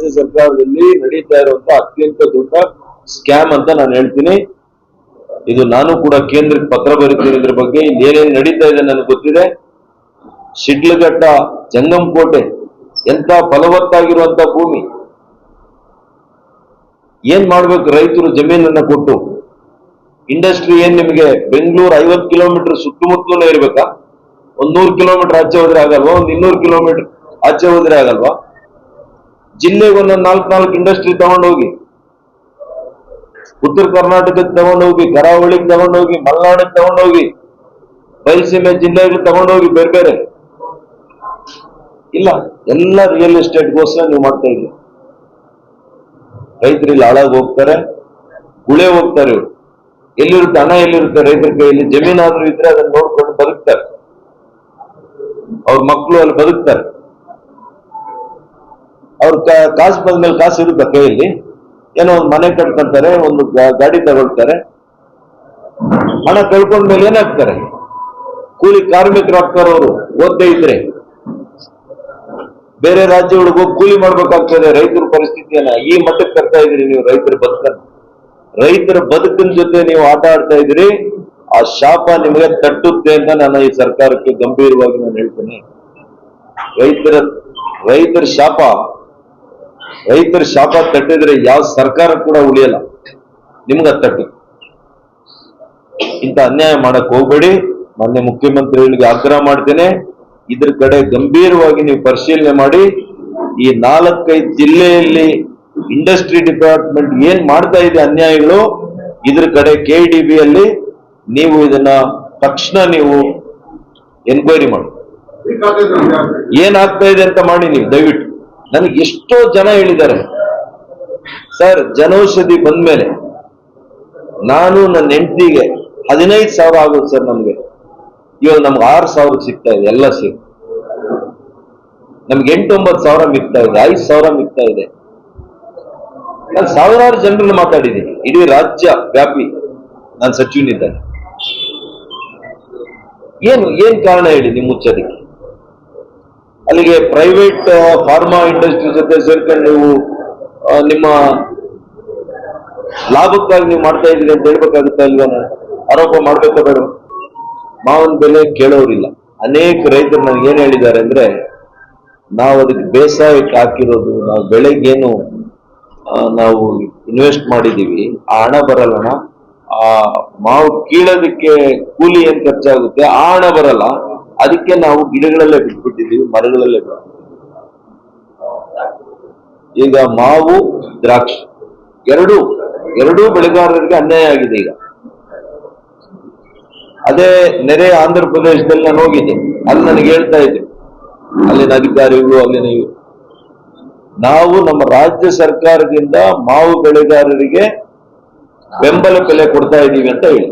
ರಾಜ್ಯ ಸರ್ಕಾರದಲ್ಲಿ ನಡೀತಾ ಇರುವಂತ ಅತ್ಯಂತ ದೊಡ್ಡ ಸ್ಕ್ಯಾಮ್ ಅಂತ ನಾನು ಹೇಳ್ತೀನಿ. ಇದು ನಾನು ಕೂಡ ಕೇಂದ್ರಕ್ಕೆ ಪತ್ರ ಬರೀತೀನಿ ಇದ್ರ ಬಗ್ಗೆ. ಏನೇನು ನಡೀತಾ ಇದೆ ನನಗೆ ಗೊತ್ತಿದೆ. ಶಿಡ್ಲಘಟ್ಟ ಜಂಗಮಕೋಟೆ ಎಂತ ಫಲವತ್ತಾಗಿರುವಂತ ಭೂಮಿ. ಏನ್ ಮಾಡ್ಬೇಕು ರೈತರು ಜಮೀನನ್ನ ಕೊಟ್ಟು? ಇಂಡಸ್ಟ್ರಿ ಏನ್ ನಿಮಗೆ ಬೆಂಗಳೂರು ಐವತ್ತು ಕಿಲೋಮೀಟರ್ ಸುತ್ತಮುತ್ತಲೂ ಇರ್ಬೇಕಾ? ಒಂದ್ ನೂರು ಕಿಲೋಮೀಟರ್ ಆಚೆ ಹೋದ್ರೆ ಆಗಲ್ವಾ? ಒಂದ್ ಇನ್ನೂರು ಕಿಲೋಮೀಟರ್ ಆಚೆ ಹೋದ್ರೆ ಆಗಲ್ವಾ? ಜಿಲ್ಲೆಗೆ ಒಂದೊಂದು ನಾಲ್ಕು ನಾಲ್ಕು ಇಂಡಸ್ಟ್ರಿ ತಗೊಂಡೋಗಿ ಉತ್ತರ ಕರ್ನಾಟಕಕ್ಕೆ ತಗೊಂಡೋಗಿ ಕರಾವಳಿಗೆ ತಗೊಂಡೋಗಿ ಮಲೆನಾಡಿಗೆ ತಗೊಂಡೋಗಿ ಬಯಲುಸೀಮೆ ಜಿಲ್ಲೆಗಳಿಗೆ ತಗೊಂಡೋಗಿ ಬೇರೆ ಬೇರೆ. ಇಲ್ಲ, ಎಲ್ಲ ರಿಯಲ್ ಎಸ್ಟೇಟ್ಗೋಸ್ಕರ ನೀವು ಮಾಡ್ತಾ ಇದ್ದೀರಿ. ರೈತರು ಇಲ್ಲಿ ಹಾಳಾಗಿ ಹೋಗ್ತಾರೆ? ಗುಳೆ ಹೋಗ್ತಾರೆ ಇವರು. ಎಲ್ಲಿರುತ್ತೆ ಹಣ, ಎಲ್ಲಿರುತ್ತೆ ರೈತರ ಕೈಯಲ್ಲಿ ಜಮೀನಾದ್ರೂ ಇದ್ರೆ ಅದನ್ನ ನೋಡ್ಕೊಂಡು ಬದುಕ್ತಾರೆ. ಅವ್ರ ಮಕ್ಕಳು ಅಲ್ಲಿ ಬದುಕ್ತಾರೆ. ಅವ್ರ ಕಾಸು ಬಂದ್ಮೇಲೆ ಕಾಸು ಇರುತ್ತೆ ಕೈಯಲ್ಲಿ? ಏನೋ ಒಂದು ಮನೆ ಕಟ್ಕೊಂತಾರೆ, ಒಂದು ಗಾಡಿ ತಗೊಳ್ತಾರೆ. ಹಣ ಕಳ್ಕೊಂಡ್ಮೇಲೆ ಏನಾಗ್ತಾರೆ? ಕೂಲಿ ಕಾರ್ಮಿಕರು ಆಗ್ತಾರೆ ಅವರು, ಓದ್ದೇ ಇದ್ರೆ. ಬೇರೆ ರಾಜ್ಯಗಳಿಗೆ ಹೋಗಿ ಕೂಲಿ ಮಾಡ್ಬೇಕಾಗ್ತದೆ ರೈತರ ಪರಿಸ್ಥಿತಿಯನ್ನ. ಈ ಮಟ್ಟಕ್ಕೆ ತರ್ತಾ ಇದ್ರಿ ನೀವು ರೈತರ ಬದುಕನ್ನ. ರೈತರ ಬದುಕಿನ ಜೊತೆ ನೀವು ಆಟ ಆಡ್ತಾ ಇದ್ರಿ ಆ ಶಾಪ ನಿಮಗೆ ತಟ್ಟುತ್ತೆ ಅಂತ ನಾನು ಈ ಸರ್ಕಾರಕ್ಕೆ ಗಂಭೀರವಾಗಿ ನಾನು ಹೇಳ್ತೇನೆ. ರೈತರ ರೈತರ ಶಾಪ ರೈತರ ಶಾಪ ತಟ್ಟಿದ್ರೆ ಯಾವ ಸರ್ಕಾರ ಕೂಡ ಉಳಿಯಲ್ಲ. ನಿಮ್ಗ ತಟ್ಟು ಇಂಥ ಅನ್ಯಾಯ ಮಾಡಕ್ ಹೋಗ್ಬೇಡಿ. ಮಾನ್ಯ ಮುಖ್ಯಮಂತ್ರಿಗಳಿಗೆ ಆಗ್ರಹ ಮಾಡ್ತೇನೆ. ಇದ್ರ ಕಡೆ ಗಂಭೀರವಾಗಿ ನೀವು ಪರಿಶೀಲನೆ ಮಾಡಿ. ಈ ನಾಲ್ಕೈದು ಜಿಲ್ಲೆಯಲ್ಲಿ ಇಂಡಸ್ಟ್ರಿ ಡಿಪಾರ್ಟ್ಮೆಂಟ್ ಏನ್ ಮಾಡ್ತಾ ಇದೆ ಅನ್ಯಾಯಗಳು, ಇದ್ರ ಕಡೆ ಕೆ ಡಿ ನೀವು ಇದನ್ನ ತಕ್ಷಣ ನೀವು ಎನ್ಕ್ವೈರಿ ಮಾಡಿ. ಏನಾಗ್ತಾ ಇದೆ ಅಂತ ಮಾಡಿ ನೀವು, ದಯವಿಟ್ಟು. ನನಗೆ ಎಷ್ಟೋ ಜನ ಹೇಳಿದ್ದಾರೆ, ಸರ್, ಜನೌಷಧಿ ಬಂದ್ಮೇಲೆ ನಾನು ನನ್ನ ಹೆಂಡತಿಗೆ ಹದಿನೈದು ಸಾವಿರ ಆಗುತ್ತೆ ಸರ್ ನಮ್ಗೆ. ಇವಾಗ ನಮ್ಗೆ ಆರು ಸಾವಿರ ಸಿಗ್ತಾ ಇದೆ, ಎಲ್ಲ ಸೇರಿ. ನಮ್ಗೆ ಎಂಟೊಂಬತ್ತು ಸಾವಿರ ಮಿಗ್ತಾ ಇದೆ, ಐದು ಸಾವಿರ ಮಿಗ್ತಾ ಇದೆ. ನಾನು ಸಾವಿರಾರು ಜನರನ್ನು ಮಾತಾಡಿದ್ದೀನಿ, ಇಡೀ ರಾಜ್ಯ ವ್ಯಾಪಿ ನಾನು ಸಚಿವನಿದ್ದಾನೆ. ಏನು, ಏನ್ ಕಾರಣ ಹೇಳಿ ನಿಮ್ಮ ಮುಚ್ಚೋದಕ್ಕೆ? ಅಲ್ಲಿಗೆ ಪ್ರೈವೇಟ್ ಫಾರ್ಮಾ ಇಂಡಸ್ಟ್ರಿ ಜೊತೆ ಸೇರ್ಕೊಂಡು ನೀವು ನಿಮ್ಮ ಲಾಭಕ್ಕಾಗಿ ನೀವು ಮಾಡ್ತಾ ಇದ್ದೀರಿ ಅಂತ ಹೇಳ್ಬೇಕಾಗುತ್ತೆ ನಾನು? ಆರೋಪ ಮಾಡ್ಬೇಕಾ ಬೇಡ. ಮಾವನ ಬೆಲೆ ಕೇಳೋರಿಲ್ಲ. ಅನೇಕ ರೈತರು ನನಗೆ ಏನ್ ಹೇಳಿದ್ದಾರೆ ಅಂದ್ರೆ, ನಾವು ಅದಕ್ಕೆ ಬೇಸಾಯಕ್ಕೆ ಹಾಕಿರೋದು, ನಾವು ಬೆಳೆಗೇನು ನಾವು ಇನ್ವೆಸ್ಟ್ ಮಾಡಿದ್ದೀವಿ, ಆ ಹಣ ಬರಲ್ಲಣ ಆ, ಮಾವು ಕೀಳೋದಕ್ಕೆ ಕೂಲಿ ಏನ್ ಖರ್ಚಾಗುತ್ತೆ? ಆ ಹಣ ಬರಲ್ಲ. ಅದಕ್ಕೆ ನಾವು ಗಿಡಗಳಲ್ಲೇ ಬಿಟ್ಬಿಟ್ಟಿದ್ದೀವಿ, ಮರಗಳಲ್ಲೇ ಬಿಟ್ಬಿಟ್ಟಿದ್ದೀವಿ. ಈಗ ಮಾವು, ದ್ರಾಕ್ಷಿ, ಎರಡು, ಎರಡೂ ಬೆಳೆಗಾರರಿಗೆ ಅನ್ಯಾಯ ಆಗಿದೆ ಈಗ. ಅದೇ ನೆರೆ ಆಂಧ್ರ ಪ್ರದೇಶದಲ್ಲಿ ನಾನು ಹೋಗಿದ್ದೆ, ಅಲ್ಲಿ ನನಗೆ ಹೇಳ್ತಾ ಇದ್ದೆ ಅಲ್ಲಿನ ಅಧಿಕಾರಿಗಳು, ಅಲ್ಲಿನ ಇವು ನಾವು ನಮ್ಮ ರಾಜ್ಯ ಸರ್ಕಾರದಿಂದ ಮಾವು ಬೆಳೆಗಾರರಿಗೆ ಬೆಂಬಲ ಬೆಲೆ ಕೊಡ್ತಾ ಇದ್ದೀವಿ ಅಂತ ಹೇಳಿ.